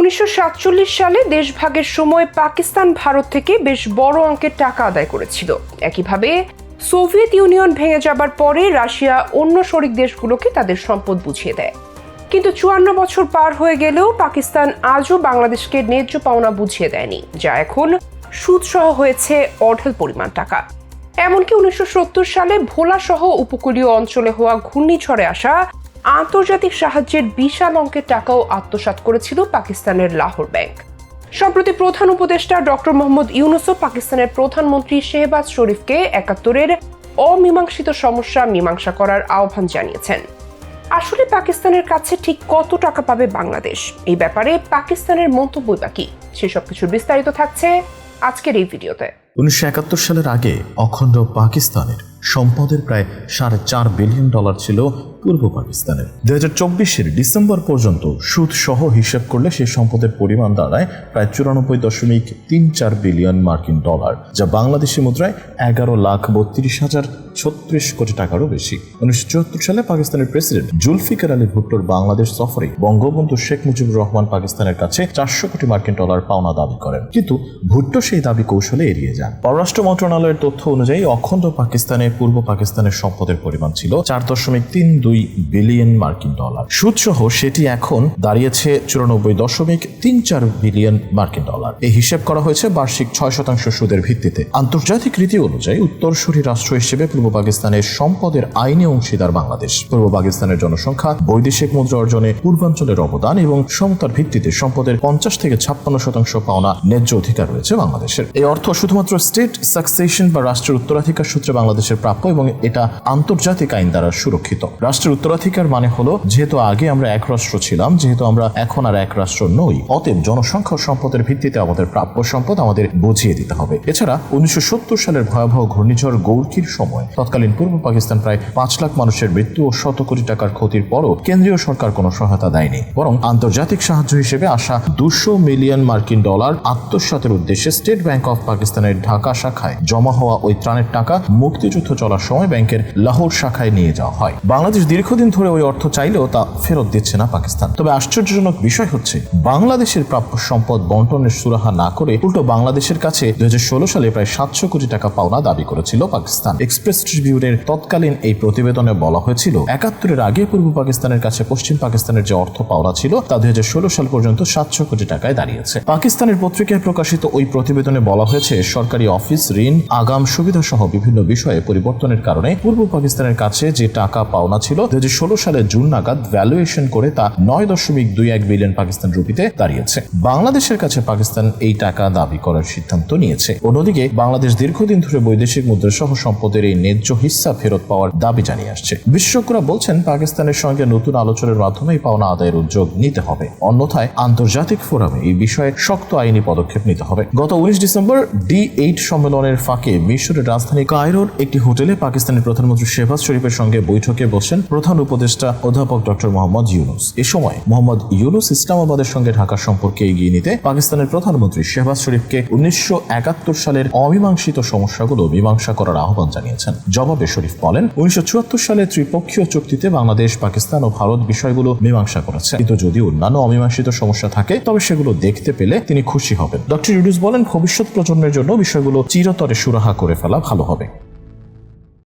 উনিশশো সাতচল্লিশ সালে দেশভাগের সময় পাকিস্তান ভারত থেকে বেশ বড় অঙ্কের টাকা আদায় করেছিল। একইভাবে সোভিয়েত ইউনিয়ন ভেঙে যাবার পরে রাশিয়া অন্য শরিক দেশগুলোকে তাদের সম্পদ বুঝিয়ে দেয়। কিন্তু চুয়ান্ন বছর পার হয়ে গেলেও পাকিস্তান আজও বাংলাদেশকে ন্যায্য পাওনা বুঝিয়ে দেয়নি, যা এখন সুদসহ হয়েছে অঢেল পরিমাণ টাকা। এমনকি উনিশশো সত্তর সালে ভোলা সহ উপকূলীয় অঞ্চলে হওয়া ঘূর্ণিঝড়ে আসা আন্তর্জাতিক সাহায্যের বিশাল অঙ্কের টাকাও আত্মসাৎ করেছিল পাকিস্তানের লাহোর ব্যাংক। সম্প্রতি প্রধান উপদেষ্টা ডক্টর মোহাম্মদ ইউনুসও পাকিস্তানের প্রধানমন্ত্রী শেহবাজ শরীফকে একাত্তরের অমীমাংসিত সমস্যা মীমাংসা করার আহ্বান জানিয়েছেন। আসলে পাকিস্তানের কাছে ঠিক কত টাকা পাবে বাংলাদেশ? এই ব্যাপারে পাকিস্তানের মন্তব্য বা কি? সেসব কিছুর বিস্তারিত থাকছে আজকের এই ভিডিওতে। উনিশশো একাত্তর সালের আগে অখণ্ড পাকিস্তানের সম্পদের প্রায় সাড়ে চার বিলিয়ন ডলার ছিল পূর্ব পাকিস্তানের দু হাজার চব্বিশের ডিসেম্বর পর্যন্ত সুদ সহ হিসেব করলে সেই সম্পদের পরিমাণ দাঁড়ায় প্রায় চুরানব্বই দশমিক তিন চার বিলিয়ন মার্কিন ডলার, যা বাংলাদেশি মুদ্রায় এগারো লাখ বত্রিশ হাজার ছত্রিশ কোটি টাকারও বেশি। উনিশশো চুয়াত্তর সালে পাকিস্তানের প্রেসিডেন্ট জুলফিকার আলী ভুট্টোর বাংলাদেশ সফরে বঙ্গবন্ধু শেখ মুজিবুর রহমান পাকিস্তানের কাছে চারশো কোটি মার্কিন ডলার পাওনা দাবি করেন। কিন্তু ভুট্টো সেই দাবি কৌশলে এড়িয়ে যান। পররাষ্ট্র মন্ত্রণালয়ের তথ্য অনুযায়ী অখণ্ড পাকিস্তানে পূর্ব পাকিস্তানের সম্পদের পরিমাণ ছিল চার দশমিক তিন দুই বিলিয়ন মার্কিন ডলার। সুদসহ সেটি এখন দাঁড়িয়েছে চুরানব্বই দশমিক তিন চার বিলিয়ন মার্কিন ডলার। এই হিসেব করা হয়েছে বার্ষিক ছয় শতাংশ সুদের ভিত্তিতে। আন্তর্জাতিক রীতি অনুযায়ী উত্তরসূরি রাষ্ট্র হিসেবে পূর্ব পাকিস্তানের সম্পদের আইনে অংশীদার বাংলাদেশ। পূর্ব পাকিস্তানের জনসংখ্যা, বৈদেশিক মুদ্রা অর্জনে পূর্বাঞ্চলের অবদান এবং সমতার ভিত্তিতে সম্পদের পঞ্চাশ থেকে ছাপ্পান্ন শতাংশ পাওনা ন্যায্য অধিকার রয়েছে বাংলাদেশের। এই অর্থ শুধুমাত্র স্টেট সাকসেশন বা রাষ্ট্রের উত্তরাধিকার সূত্রে বাংলাদেশের প্রাপ্য এবং এটা আন্তর্জাতিক আইন দ্বারা সুরক্ষিত। রাষ্ট্রের উত্তরাধিকার মানে হলো, যেহেতু আগে আমরা এক রাষ্ট্র ছিলাম, যেহেতু আমরা এখন আর এক রাষ্ট্র নই, অতএব জনসংখ্যা সম্পদের ভিত্তিতে আমাদের প্রাপ্য সম্পদ আমাদের বুঝিয়ে দিতে হবে। এছাড়া, উনিশশো সত্তর সালের ভয়াবহ ঘূর্ণিঝড় গৌরকির সময়, তৎকালীন পূর্ব পাকিস্তান প্রায় পাঁচ লাখ মানুষের মৃত্যু ও শত কোটি টাকার ক্ষতির পরও কেন্দ্রীয় সরকার কোনো সহায়তা দেয়নি। বরং আন্তর্জাতিক সাহায্য হিসেবে আসা দুশো মিলিয়ন মার্কিন ডলার আত্মসাতের উদ্দেশ্যে স্টেট ব্যাংক অফ পাকিস্তানের ঢাকা শাখায় জমা হওয়া ওই ত্রাণের টাকা মুক্তিযুদ্ধ চলার সময় ব্যাংকের লাহোর শাখায় নিয়ে যাওয়া হয়। বাংলাদেশ দীর্ঘদিন ধরে ওই অর্থ চাইলেও তা ফেরত দিচ্ছে না পাকিস্তান। তবে আশ্চর্যজনক বিষয় হচ্ছে, বাংলাদেশের প্রাপ্য সম্পদ বন্টনের সুরাহা না করে উল্টো বাংলাদেশের কাছে দু হাজার ষোলো সালে প্রায় সাতশো কোটি টাকা পাওনা দাবি করেছিল পাকিস্তান। এক্সপ্রেস ট্রিবিউনের তৎকালীন এই প্রতিবেদনে বলা হয়েছিল, একাত্তরের আগে পূর্ব পাকিস্তানের কাছে পশ্চিম পাকিস্তানের যে অর্থ পাওনা ছিল তা দুই হাজার ষোলো সাল পর্যন্ত সাতশো কোটি টাকায় দাঁড়িয়েছে। পাকিস্তানের পত্রিকায় প্রকাশিত ওই প্রতিবেদনে বলা হয়েছে, সরকারি অফিস, ঋণ, আগাম সুবিধা সহ বিভিন্ন বিষয়ে পরিবর্তনের কারণে পূর্ব পাকিস্তানের কাছে যে টাকা পাওনা ছিল দুই সালের জুন নাগাদ ভ্যালুয়েশন করে তা নয় দশমিক দুই এক বিলিয়ন পাকিস্তান রুপিতে দাঁড়িয়েছে। বাংলাদেশের কাছে পাকিস্তান এই টাকা দাবি করার সিদ্ধান্ত নিয়েছে। অন্যদিকে বাংলাদেশ দীর্ঘদিন ধরে বৈদেশিক মুদ্রা সহ সম্পদের এই ন্যায্য হিস্সা ফেরত পাওয়ার দাবি জানিয়ে আসছে। বিশেষজ্ঞরা বলছেন, পাকিস্তানের সঙ্গে নতুন আলোচনার মাধ্যমে এই পাওনা আদায়ের উদ্যোগ নিতে হবে। অন্যথায় আন্তর্জাতিক ফোরামে এই বিষয়ে শক্ত আইনি পদক্ষেপ নিতে হবে। গত উনিশ ডিসেম্বর ডি এইট সম্মেলনের ফাঁকে মিশরের রাজধানী কায়রোর একটি হোটেলে পাকিস্তানের প্রধানমন্ত্রী শেহবাজ শরীফের সঙ্গে বৈঠকে বসেন প্রধান উপদেষ্টা অধ্যাপক ডক্টর মোহাম্মদ ইউনুস। এ সময় মোহাম্মদ ইউনুস ইসলামাবাদের সঙ্গে ঢাকার সম্পর্কে এগিয়ে নিতে পাকিস্তানের প্রধানমন্ত্রী শেহবাজ শরীফকে উনিশশো একাত্তর সালের অমীমাংসিত সমস্যাগুলো মীমাংসা করার আহ্বান জানিয়েছেন। জবাবে শরীফ বলেন, উনিশশো সালে ত্রিপক্ষীয় চুক্তিতে বাংলাদেশ, পাকিস্তান ও ভারত বিষয়গুলো মীমাংসা করেছে। কিন্তু যদি অন্যান্য অমীমাংসিত সমস্যা থাকে, তবে সেগুলো দেখতে পেলে তিনি খুশি হবেন। ডক্টর ইউনুস বলেন, ভবিষ্যৎ প্রজন্মের জন্য বিষয়গুলো চিরতরে সুরাহা করে ফেলা ভালো হবে।